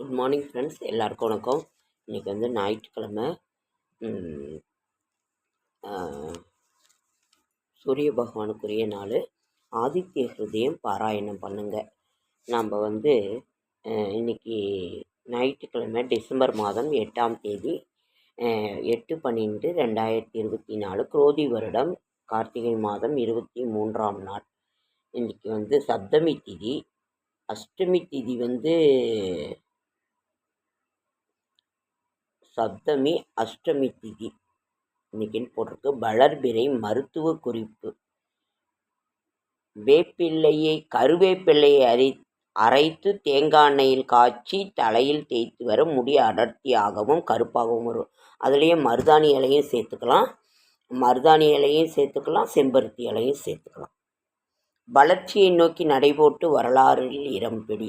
Good morning friends எல்லாருக்கும் வணக்கம். இன்றைக்கி வந்து ஞாயிற்றுக்கிழமை. சூரிய பகவானுக்குரிய நாள். ஆதித்ய ஹிருதயம் பாராயணம் பண்ணுங்க. நாம் வந்து இன்றைக்கி ஞாயிற்றுக்கிழமை டிசம்பர் மாதம் எட்டாம் தேதி எட்டு பன்னெண்டு ரெண்டாயிரத்தி இருபத்தி நாலு குரோதி வருடம் கார்த்திகை மாதம் இருபத்தி மூன்றாம் நாள். இன்றைக்கி வந்து சப்தமி திதி. அஷ்டமி திதி வந்து சப்தமி அஷ்டமி திதி. இன்னைக்குன்னு போட்டிருக்கு. வளர்பிறை மருத்துவ குறிப்பு. வேப்பிள்ளையை கருவேப்பிள்ளையை அரை அரைத்து தேங்காய் எண்ணெயில் காய்ச்சி தலையில் தேய்த்து வர முடி அடர்த்தியாகவும் கருப்பாகவும் வரும். அதுலேயே மருதாணி இலையும் சேர்த்துக்கலாம். மருதாணி இலையும் சேர்த்துக்கலாம். செம்பருத்தி இலையும் சேர்த்துக்கலாம். வளர்ச்சியை நோக்கி நடைபோட்டு வரலாறில் இடம்பிடி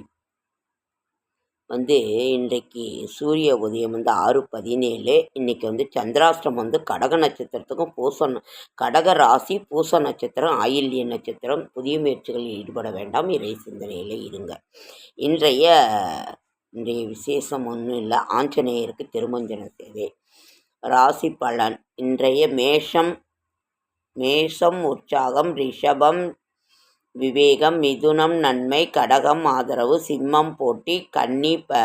வந்து இன்றைக்கு சூரிய உதயம் வந்து ஆறு பதினேழு. இன்றைக்கி வந்து சந்திராஷ்டிரம் வந்து கடக நட்சத்திரத்துக்கும் பூச கடக ராசி பூச நட்சத்திரம் ஆயில்ய நட்சத்திரம் புதிய முயற்சிகளில் ஈடுபட வேண்டாம். இறை சிந்தனையில் இருங்க. இன்றைய இன்றைய விசேஷம் ஒன்றும் இல்லை. ஆஞ்சநேயருக்கு திருமஞ்சன சேவை ராசி பலன். இன்றைய மேஷம் மேஷம் உற்சாகம் ரிஷபம் விவேகம் மிதுனம் நன்மை கடகம் ஆதரவு சிம்மம் போட்டி கன்னி ப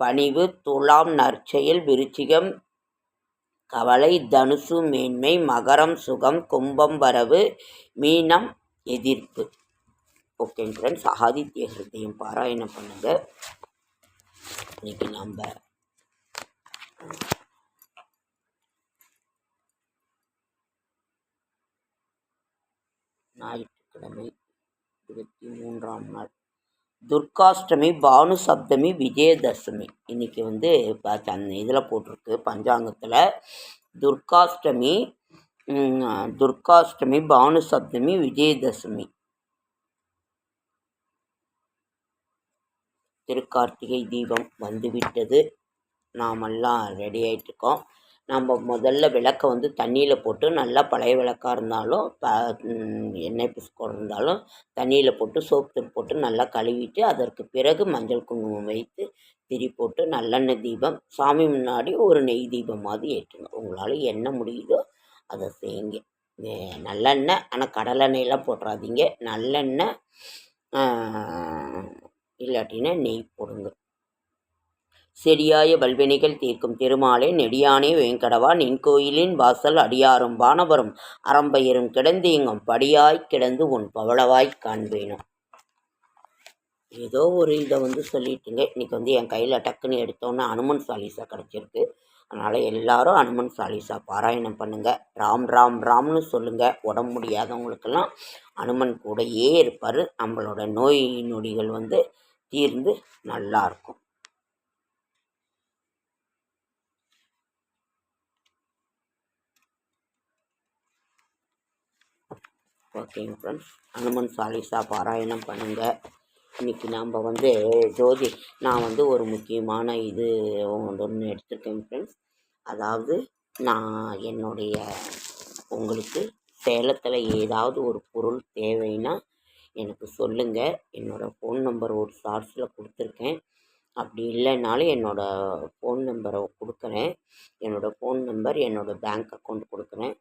பணிவு துலாம் நற்செயல் விருச்சிகம் கவலை தனுசு மேன்மை மகரம் சுகம் கும்பம் வரவு மீனம் எதிர்ப்பு. ஓகே ஃப்ரெண்ட்ஸ் ஆதித்ய ஹிருதயம் பாராயணம் பண்ணுங்க. இன்னைக்கு நம்ம ஞாயிற்றுக்கிழமை இருபத்தி மூன்றாம் நாள். துர்காஷ்டமி பானு சப்தமி விஜயதசமி. இன்னைக்கு வந்து ப- அந்த இதில் போட்டிருக்கு பஞ்சாங்கத்தில். துர்காஷ்டமி துர்காஷ்டமி பானு சப்தமி விஜயதசமி. திருக்கார்த்திகை தீபம் வந்துவிட்டது. நாமெல்லாம் ரெடி ஆகிட்டுருக்கோம் நம்ம முதல்ல விளக்கை வந்து தண்ணியில் போட்டு நல்லா பழைய விளக்காக இருந்தாலும் ப எண்ணெய் பிஸ்கோடு இருந்தாலும் தண்ணியில் போட்டு சோப்பு தூள் போட்டு நல்லா கழுவிட்டு அதற்கு பிறகு மஞ்சள் குங்குமம் வைத்து திரி போட்டு நல்லெண்ணெய் தீபம் சாமி முன்னாடி ஒரு நெய் தீபமாவது ஏற்றுங்க. உங்களால் என்ன முடியுதோ அதை செய்யுங்க. நல்லெண்ணெய் ஆனால் கடலெண்ணெயெல்லாம் போட்டுறாதீங்க. நல்லெண்ணெய் இல்லாட்டினா நெய் போடுங்க. செடியாய வல்வினைகள் தீர்க்கும் திருமாலே நெடியானே வேங்கடவா நின் கோயிலின் வாசல் அடியாரும் வானவரும் கிடந்து கிடந்தீங்கும் படியாய் கிடந்து உன் பவளவாய் காண்பேனும். ஏதோ ஒரு இதை வந்து சொல்லிட்டுங்க. இன்னைக்கு வந்து என் கையில் டக்குன்னு எடுத்தோன்னே அனுமன் சாலிசா கிடச்சிருக்கு. அதனால் எல்லாரும் அனுமன் சாலிசா பாராயணம் பண்ணுங்கள் ராம் ராம் ராம்னு சொல்லுங்கள் உடம்பு முடியாதவங்களுக்கெல்லாம் அனுமன் கூடையே இருப்பார். நம்மளோட நோய் நொடிகள் வந்து தீர்ந்து நல்லாயிருக்கும் ஓகேங்க ஃப்ரெண்ட்ஸ் அனுமன் சாலிசா பாராயணம் பண்ணுங்கள் இன்றைக்கி நாம் வந்து ஜோதி நான் வந்து ஒரு முக்கியமான இது ஒன்று எடுத்திருக்கேன் ஃப்ரெண்ட்ஸ் அதாவது நான் என்னுடைய உங்களுக்கு சேலத்தில் ஏதாவது ஒரு பொருள் தேவைன்னா எனக்கு சொல்லுங்கள் என்னோடய ஃபோன் நம்பர் ஒரு ஷார்ட்ஸில் கொடுத்துருக்கேன். அப்படி இல்லைனாலும் என்னோடய ஃபோன் நம்பரை கொடுக்குறேன். என்னோடய ஃபோன் நம்பர் என்னோடய பேங்க் அக்கௌண்ட் கொடுக்குறேன்.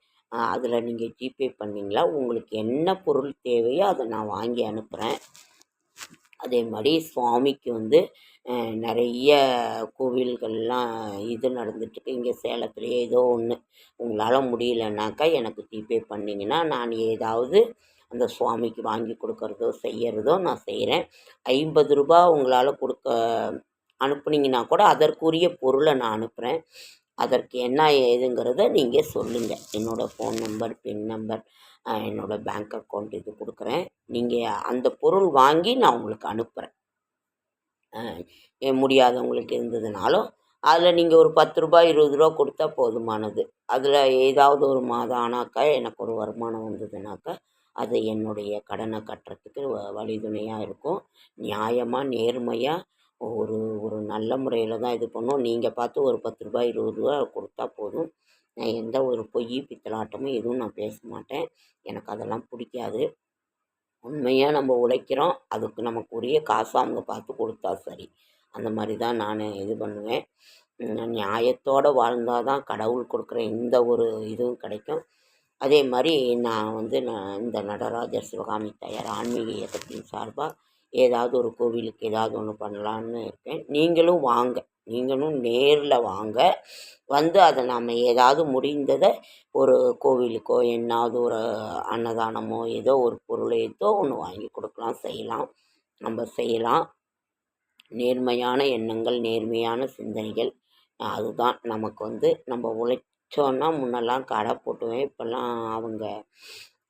அதில் நீங்கள் ஜிபே பண்ணிங்களா? உங்களுக்கு என்ன பொருள் தேவையோ அதை நான் வாங்கி அனுப்புகிறேன் அதே மாதிரி சுவாமிக்கு வந்து நிறைய கோவில்கள்லாம் இது நடந்துட்டுருக்கு. இங்கே சேலத்துலேயே ஏதோ ஒன்று உங்களால் முடியலனாக்கா எனக்கு ஜிபே பண்ணிங்கன்னா நான் ஏதாவது அந்த சுவாமிக்கு வாங்கி கொடுக்கறதோ செய்கிறதோ நான் செய்கிறேன் ஐம்பது ரூபா உங்களால் கொடுக்க அனுப்புனீங்கன்னா கூட அதற்குரிய பொருளை நான் அனுப்புகிறேன் அதற்கு என்ன ஏதுங்கிறத நீங்கள் சொல்லுங்கள் என்னோடய ஃபோன் நம்பர் பின் நம்பர் என்னோடய பேங்க் அக்கௌண்ட் இது கொடுக்குறேன். நீங்கள் அந்த பொருள் வாங்கி நான் உங்களுக்கு அனுப்புகிறேன் முடியாதவங்களுக்கு இருந்ததுனாலும் அதில் நீங்கள் ஒரு பத்து ரூபாய் இருபது ரூபா கொடுத்தா போதுமானது. அதில் ஏதாவது ஒரு மாதம் ஆனாக்கா எனக்கு ஒரு வருமானம் வந்ததுனாக்கா அது என்னுடைய கடனை கட்டுறதுக்கு வ- இருக்கும். நியாயமாக நேர்மையாக ஒரு ஒரு நல்ல முறையில் தான் இது பண்ணும். நீங்கள் பார்த்து ஒரு பத்து ரூபாய் இருபது ரூபா கொடுத்தா போதும். நான் எந்த ஒரு பொய் பித்தலாட்டமும் எதுவும் நான் பேச மாட்டேன். எனக்கு அதெல்லாம் பிடிக்காது. உண்மையாக நம்ம உழைக்கிறோம். அதுக்கு நமக்கு உரிய காசு அவங்க பார்த்து கொடுத்தா சரி. அந்த மாதிரி தான் நான் இது பண்ணுவேன். நியாயத்தோடு வாழ்ந்தால் தான் கடவுள் கொடுக்குற எந்த ஒரு இதுவும் கிடைக்கும். அதே மாதிரி நான் வந்து நான் இந்த நடராஜர் சிவகாமி தாயார் ஆன்மீக இயக்கத்தின் சார்பாக ஏதாவது ஒரு கோவிலுக்கு ஏதாவது ஒன்று பண்ணலான்னு இருக்கேன். நீங்களும் வாங்க. நீங்களும் நேரில் வாங்க. வந்து அதை நாம் ஏதாவது முடிந்ததை ஒரு கோவிலுக்கோ என்னாவது ஒரு அன்னதானமோ ஏதோ ஒரு பொருள் ஏதோ ஒன்று வாங்கி கொடுக்கலாம் செய்யலாம். நம்ம செய்யலாம். நேர்மையான எண்ணங்கள் நேர்மையான சிந்தனைகள் அதுதான். நமக்கு வந்து நம்ம உழைச்சோன்னா முன்னெல்லாம் கடை போட்டுவேன். இப்போல்லாம் அவங்க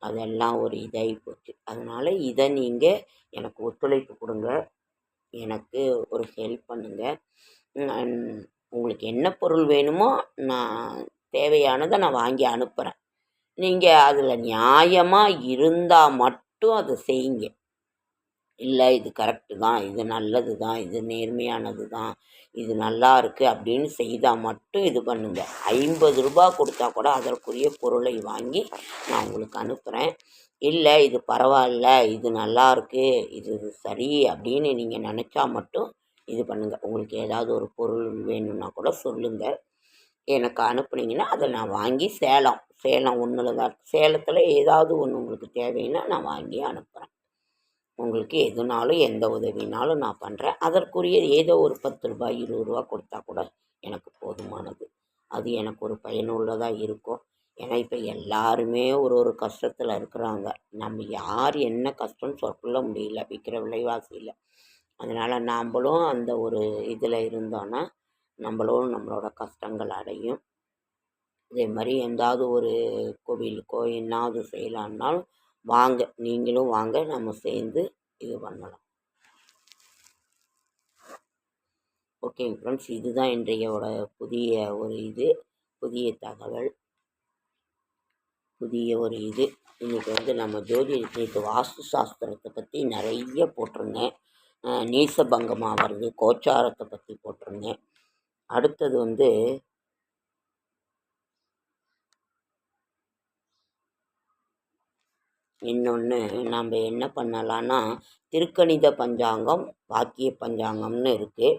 அதெல்லாம் ஒரு இதாகி போச்சு. அதனால் இதை நீங்கள் எனக்கு ஒத்துழைப்பு கொடுங்க. எனக்கு ஒரு ஹெல்ப் பண்ணுங்கள் உங்களுக்கு என்ன பொருள் வேணுமோ நான் தேவையானதை நான் வாங்கி அனுப்புகிறேன் நீங்கள் அதில் நியாயமாக இருந்தால் மட்டும் அதை செய்யுங்க. இல்லை இது கரெக்டு தான் இது நல்லது தான் இது நேர்மையானது தான் இது நல்லா இருக்குது அப்படின்னு செய்தால் மட்டும் இது பண்ணுங்கள் ஐம்பது ரூபா கொடுத்தா கூட அதற்குரிய பொருளை வாங்கி நான் உங்களுக்கு அனுப்புகிறேன் இல்லை இது பரவாயில்ல இது நல்லா இருக்குது இது சரி அப்படின்னு நீங்கள் நினச்சா மட்டும் இது பண்ணுங்கள் உங்களுக்கு ஏதாவது ஒரு பொருள் வேணும்னா கூட சொல்லுங்கள் எனக்கு அனுப்புனீங்கன்னா அதை நான் வாங்கி சேலம் சேலம் ஒன்றில் தான் சேலத்தில் ஏதாவது ஒன்று உங்களுக்கு தேவைன்னா நான் வாங்கி அனுப்புகிறேன் உங்களுக்கு எதுனாலும் எந்த உதவினாலும் நான் பண்ணுறேன் அதற்குரிய ஏதோ ஒரு பத்து ரூபாய் இருபது ரூபா கொடுத்தா கூட எனக்கு போதுமானது. அது எனக்கு ஒரு பயனுள்ளதாக இருக்கும். ஏன்னா இப்போ எல்லாருமே ஒரு ஒரு கஷ்டத்தில் இருக்கிறாங்க. நம்ம யார் என்ன கஷ்டம்னு சொல்ல முடியல விற்கிற விலைவாசியில் அதனால் நாம்பளும் அந்த ஒரு இதில் இருந்தோன்னா நம்மளும் நம்மளோட கஷ்டங்கள் அடையும். அதே மாதிரி எந்தாவது ஒரு கோவிலுக்கோ என்னாவது செய்யலான்னாலும் வாங்க நீங்களும் வாங்க நம்ம சேர்ந்து இது பண்ணலாம். ஓகேங்க ஃப்ரெண்ட்ஸ் இதுதான் இன்றையோட புதிய ஒரு இது புதிய தகவல். புதிய ஒரு இது. இன்றைக்கி வந்து நம்ம ஜோதிடத்தை வாஸ்து சாஸ்திரத்தை பற்றி நிறைய போட்டிருந்தேன். நீசபங்கமாக வருது கோச்சாரத்தை பற்றி போட்டிருந்தேன். அடுத்தது வந்து இன்னொன்று நாம் என்ன பண்ணலான்னா திருக்கணித பஞ்சாங்கம் வாக்கிய பஞ்சாங்கம்னு இருக்குது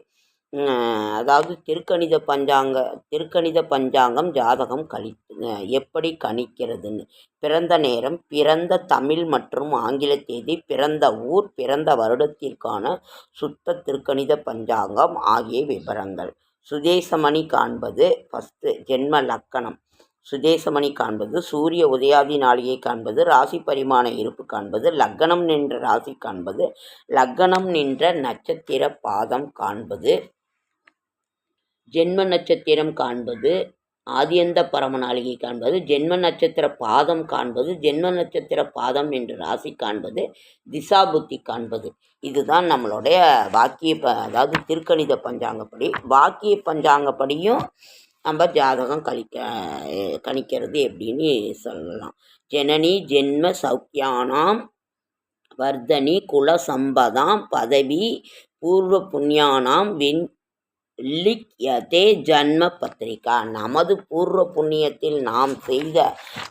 அதாவது திருக்கணித பஞ்சாங்க திருக்கணித பஞ்சாங்கம் ஜாதகம் கழி எப்படி கணிக்கிறதுன்னு. பிறந்த நேரம் பிறந்த தமிழ் மற்றும் ஆங்கில தேதி பிறந்த ஊர் பிறந்த வருடத்திற்கான சுத்த திருக்கணித பஞ்சாங்கம் ஆகிய விவரங்கள். சுதேசமணி காண்பது ஃபஸ்ட்டு ஜென்ம லக்கணம். சுதேசமணி காண்பது சூரிய உதயாதி நாளிகை காண்பது ராசி பரிமாண இருப்பு காண்பது லக்கணம் நின்ற ராசி காண்பது லக்கணம் நின்ற நட்சத்திர பாதம் காண்பது ஜென்ம நட்சத்திரம் காண்பது ஆதியந்த பரம நாளிகை காண்பது ஜென்ம நட்சத்திர பாதம் காண்பது ஜென்ம நட்சத்திர பாதம் என்று ராசி காண்பது திசா புத்தி காண்பது. இதுதான் நம்மளுடைய வாக்கிய ப அதாவது திருக்கணித பஞ்சாங்கப்படி வாக்கிய பஞ்சாங்கப்படியும் நம்ம ஜாதகம் கழிக்க கணிக்கிறது எப்படின்னு சொல்லலாம். ஜனனி ஜென்ம சௌக்கியானாம் வர்தனி குல சம்பதாம் பதவி பூர்வ புண்ணியானாம் வெண் லிக்யதே ஜன்ம பத்திரிகா. நமது பூர்வ புண்ணியத்தில் நாம் செய்த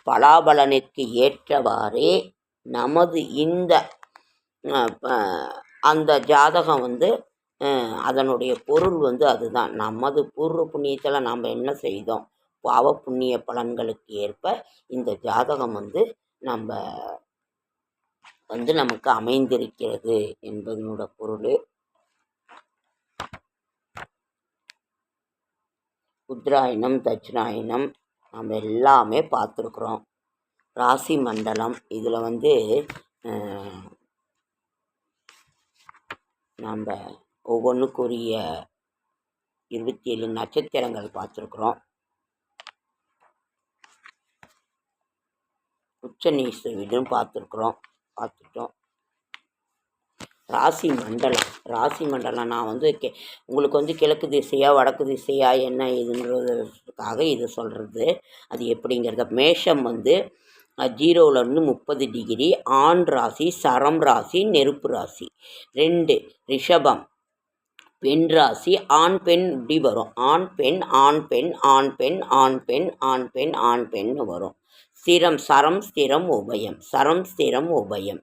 பலாபலனிற்கு ஏற்றவாறே நமது இந்த அந்த ஜாதகம் வந்து அதனுடைய பொருள் வந்து அதுதான். நமது பூர்வ புண்ணியத்தில் நாம் என்ன செய்தோம்? பாவ புண்ணிய பலன்களுக்கு ஏற்ப இந்த ஜாதகம் வந்து நம்ம வந்து நமக்கு அமைந்திருக்கிறது என்பதனோட பொருள். உத்ராயணம் தட்சிணாயணம் நம்ம எல்லாமே பார்த்துருக்குறோம். ராசி மண்டலம் இதில் வந்து நம்ம ஒவ்வொன்றுக்குரிய இருபத்தி ஏழு நட்சத்திரங்கள் பார்த்துருக்குறோம். உச்ச நீச வீடும் பார்த்துருக்குறோம். பார்த்துட்டோம். ராசி மண்டலம். ராசி மண்டலம் நான் வந்து கே உங்களுக்கு வந்து கிழக்கு திசையா வடக்கு திசையா என்ன இதுன்றதுக்காக இது சொல்கிறது அது எப்படிங்கிறத. மேஷம் வந்து ஜீரோவிலேருந்து முப்பது டிகிரி. ஆண் ராசி சரம் ராசி நெருப்பு ராசி. ரெண்டு ரிஷபம். பெண் ராசி ஆண் பெண் இப்படி வரும். ஆண் பெண் ஆண் பெண் ஆண் பெண் ஆண் பெண் ஆண் பெண் ஆண் பெண் வரும். ஸ்திரம் சரம் ஸ்திரம் உபயம். சரம் ஸ்திரம் உபயம்.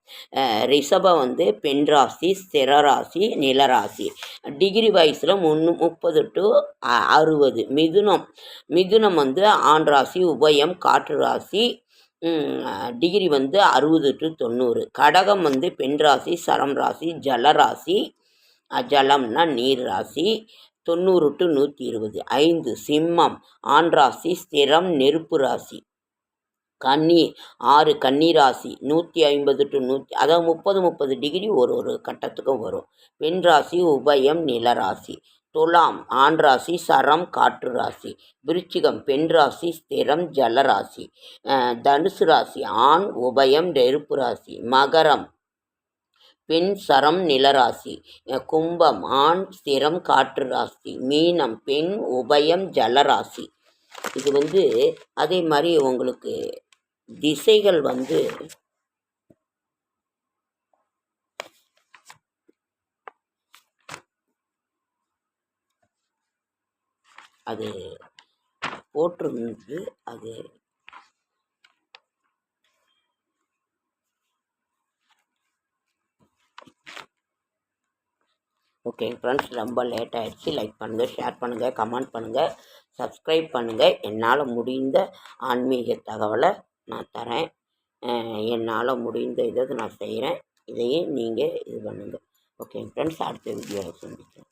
ரிஷபம் வந்து பெண் ராசி ஸ்திர ராசி நிலராசி டிகிரி வயசில் முன்னு முப்பது டு அறுபது. மிதுனம். மிதுனம் வந்து ஆண் ராசி உபயம். காற்று ராசி. டிகிரி வந்து அறுபது டு தொண்ணூறு. கடகம் வந்து பெண் ராசி சரம் ராசி ஜலராசி அஜலம்னா நீர் ராசி. தொண்ணூறு டு நூற்றி இருபது. ஐந்து சிம்மம். ஆண் ராசி ஸ்திரம் நெருப்பு ராசி. கன்னி ஆறு கன்னிராசி நூற்றி ஐம்பது டு நூற்றி அதாவது முப்பது முப்பது டிகிரி ஒரு ஒரு கட்டத்துக்கும் வரும். பெண் ராசி உபயம் நிலராசி துலாம் ஆண் ராசி சரம் காற்று ராசி. விருச்சிகம் பெண் ராசி ஸ்திரம் ஜலராசி தனுசு ராசி ஆண் உபயம் நெருப்பு ராசி. மகரம் பெண் சரம் நிலராசி. கும்பம் ஆண் ஸ்திரம் காற்று ராசி. மீனம் பெண் உபயம் ஜலராசி. இது வந்து அதே மாதிரி உங்களுக்கு திசைகள் வந்து அது போட்டிருந்து அது ஓகே ஃப்ரெண்ட்ஸ் ரொம்ப லேட் ஆகிடுச்சு லைக் பண்ணுங்கள் ஷேர் பண்ணுங்கள் கமெண்ட் பண்ணுங்கள் சப்ஸ்கிரைப் பண்ணுங்கள் என்னால் முடிந்த ஆன்மீக தகவலை நான் தரேன். என்னால் முடிந்த இதை நான் செய்கிறேன் இதையும் நீங்கள் இது பண்ணுங்கள் ஓகே ஃப்ரெண்ட்ஸ் அடுத்த வீடியோவில் சந்திக்கிறேன்